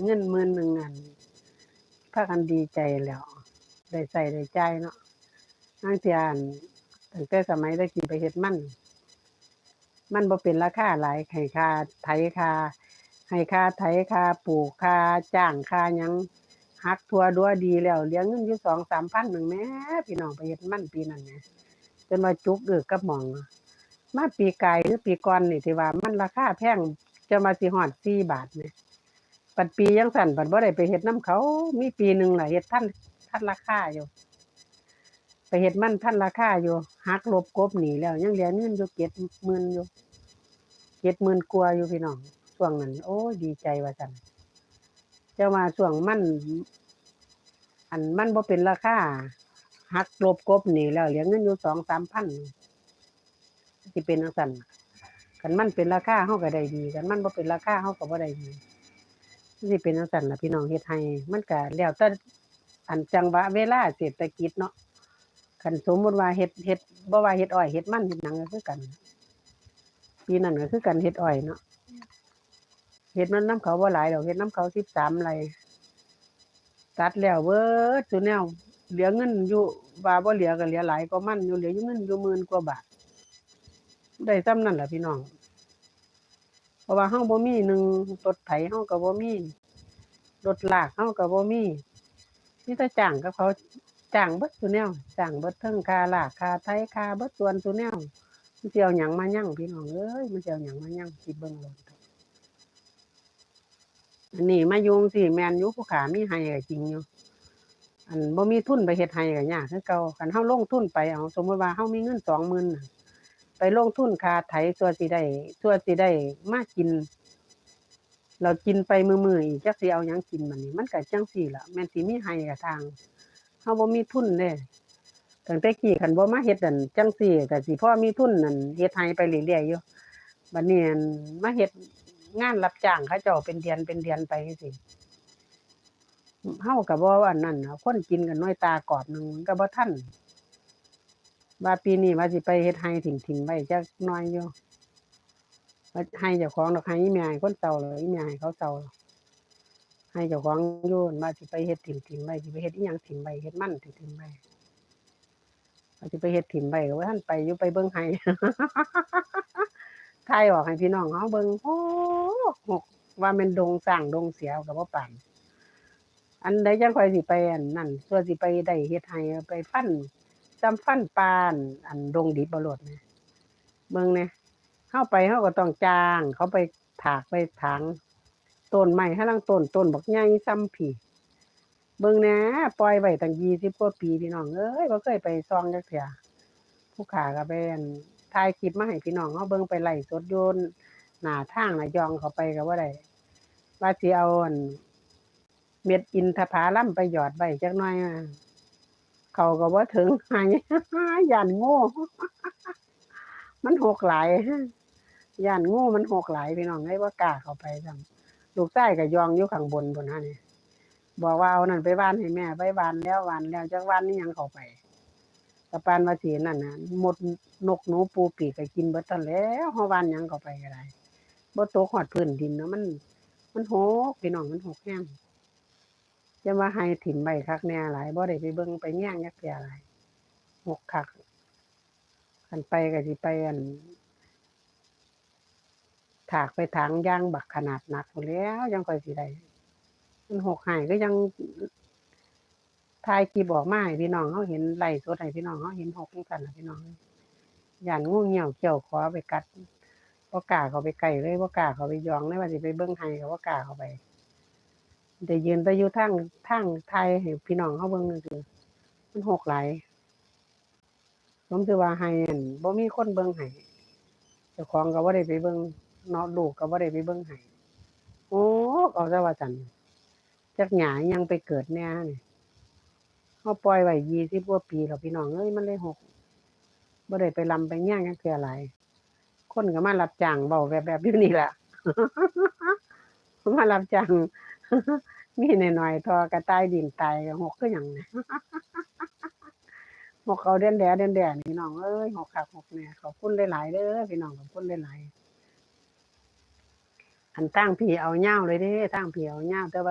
เงินหมื่นหนึ่งอันพากันดีใจแล้ว ได้ใส่ได้ใจเนาะทางเทียนตั้งแต่สมัยตะกี้ไปเฮ็ดมันมันบ่เป็นราคาหลายให้ค่าไถคาให้คาไถคาปลูกคาจ้างคายังหักทัวดัวดีแล้วเหลือเงินอยู่2-3,000นึงแม่พี่น้องไปเฮ็ดมันปีนั้นแหมจนว่าจุกเอึกกับหมอง มาปีกายหรือปีก่อนนี่ที่ว่ามันราคาแพงจะมาสิฮอด4บาทแหม ปัดปีจังซั่นปัดบ่ได้ไปเฮ็ดนํเขา มีปีหนึ่งล่ะเฮ็ดทันทันราคาอยู่ ไปเฮ็ดมันทันราคาอยู่หักลบกบหนีแล้ว ยังเหลือเงินอยู่70,000อยู่70,000กว่าอยู่พี่น้องช่วงนั้นโอ้ดีใจว่าซั่นจะว่าช่วงมันอันมันบ่เป็นราคาหักลบกบหนีแล้วเหลือเงินอยู่2-3,000สิเป็นจังซั่นคันมันเป็นราคาเฮาก็ได้ดีคันมันบ่เป็นราคาเฮาก็บ่ได้ดี สิเป็นจังซั่นล่ะพี่น้องเฮ็ดให้มันก็แล้วแต่อันจังหวะเวลาเศรษฐกิจเนาะคันสมมุติว่าเฮ็ดเฮ็ดบ่ว่าเฮ็ดอ้อยเฮ็ดมันเฮ็ดหยังก็คือกัน ปีนั้นก็คือกันเฮ็ดอ้อยเนาะเฮ็ดมันนํเขาบ่หลายดอกเฮ็ดนํเขา13ไร่ตัดแล้วเบิดซุแนวเหลือเงินอยู่ว่าบ่เหลือก็เหลือหลายกว่ามันอยู่เหลืออยู่เงินอยู่หมื่นกว่าบาทได้ส่ำนั้นล่ะพี่น้อง เพราะว่าเฮาบ่มีหนึ่งรถไถเฮาก็บ่มีรถลากเฮาก็บ่มีมีแต่จ้างกับเขาจ้างเบิดซุแนวจ้างเบิดเทิงค่าลากค่าไถค่าเบิดส่วนซุแนวมันสิเอาหยังมายั่งพี่น้องเอ้ยมันสิเอาหยังมายั่งคิดเบิ่งโลดอันนี้มาอยู่จั่งซี้แม่นอยู่ผู้ขามีให้ก็จริงอยู่อันบ่มีทุนไปเฮ็ดให้ก็ยากคือเก่าคันเฮาลงทุนไปเอาสมมุติว่าเฮามีเงิน20,000น่ะ ไปลงทุนคาไถตัวสิได้ตัวสิได้มากิน เรากินไปมื้อๆอีกจักสิเอาหยังกินบัดนี้มันก็จังซี่ละแม่นสิมีให้ก็ทางเฮาบ่มีทุนเด้ตั้งแต่กี้คันบ่มาเฮ็ดนั่นจังซี่ก็สิพ่อมีทุนนั่นเฮ็ดให้ไปเรื่อยๆอยู่บัดนี้อั่นมาเฮ็ดงานรับจ้างเขาเจ้าเป็นเดือนเป็นเดือนไปจังซี่เฮาก็บ่อันนั้นคนกินกันน้อยตากรอบหนึงมันก็บ่ทัน ว่าปีนี้ว่าสิไปเฮ็ดให้ถิ่มๆไว้จักน่อยอยู่ว่าให้เจ้าของดอกให้อีแม่ให้คนเฒ่าเลยอีแม่ให้เขาเฒ่าให้เจ้าของอยู่นั่นว่าสิไปเฮ็ดถิ่มถิ่มไว้สิไปเฮ็ดอีหยังถิ่มไว้เฮ็ดมันถิ่มถิ่มไว้ว่าสิไปเฮ็ดถิ่มไว้ก็บ่าทันไปอยู่ไปเบิ่งไห้ถ่ายออกให้พี่น้องเฮาเบิ่งโอ้หกว่าม่นดงสร้างดงเสียก็บ่ปานอันใดจังค่อยสิไปอันนั่นส่วนสิไปได้เฮ็ดให้ไปฟัน ซ้ำฟันปาน อันดงดิบบ่โลดแหมเบิ่งแหน่ยเฮาไปเฮาก็ต้องจ้าง เขาไปถากไปถางต้นไม้หาลังต้นต้นบักใหญ่ซ้ำผีเบิ่งน่ปล่อยไว้ตั้ง20กว่าปีพี่น้องเอ้ยบ่เคยไปซองจักเทื่อผู้ขาก็ไปอันถ่ายคลิปมาให้พี่น้องเฮาเบิ่งไปไลฟ์สดอยู่หน้าทางน่ะยองเขาไปก็บ่ได้ว่าสิเอาอันเม็ดอินทผลัมไปหยอดไว้จักหน่อยอะ เขาก็บ่าถึงหายย้านโง่ มันหกหลายย่านโง่มันหกหลายพี่น้องเอ้ยบ่กล้าเข้าไปซ้ำลูกชายก็ยองอยู่ข้างบนพุ่นน่ะนี่บอกว่าเอานั่นไปหว่านให้แม่ไปหว่านแล้วว่านแล้วจักว่านนี่ยังเข้าไปกะปานว่าสินั่นนะหมดนกหนูปูปีกก็กินเบิดทันแล้วเฮาหว่านยังเข้าไปก็ได้บ่ตกฮอดพื้นดินเนาะมัน มันหกพี่น้องมันหกแฮง จะว่าให้ถิ่มไว้คักแน่หลายบ่ได้ไปเบิ่งไปแย่งยักแย่หลายหกคักคันไปก็สิไปอันถากไปถางยางบักขนาดหนักแล้วยังค่อยสิได้มันหกหายก็ยังถ่ายคลิปอกมาให้พี่น้องเขาเห็นไหล่สดให้พี่น้องเขาเห็นหกจังซั่นนะพี่น้องย่านงูเหี่ยวเกี่ยวคอไปกัดบ่ากาเข้าไปใกล้เลยบ่ากาเข้าไปยองเลยว่าสิไปเบิ่งให้ก็บ่กาเข้าไป ได้ยืนแต่อยู่ทางทางถ่ายให้พี่น้องเขาเบิ่งซื่อมันหกหลายผมสิว่าให้อันบ่มีคนเบิ่งให้เจ้าของก็บ่ได้ไปเบิ่งเนาะลูกก็บ่ได้ไปเบิ่งให้โอ้เอาซะว่าซั่นจักหญ้าอิหยังไปเกิดแน่นี่เฮาปล่อยไว้20กว่าปีแล้วพี่น้องเอ้ยมันเลยหกบ่ได้ไปลำไปแย่งจักเทื่อหลายคนก็มารับจ้างเว้าแบบๆอยู่นี่ล่ะมารับจ้าง มีน้อยๆทอกระต่ายดินตายก็หกก็อหยังนี่หกเขาเด่นแดเด่นแดนี่พี่น้องเอ้ยหกขาหกเนี่ยขอบคุณหลายๆเด้อพี่น้องขอบคุณหลายๆอันตั้งผีเอาเงาเลยเด้ตั้งผีเอาเงาวแต่ว่า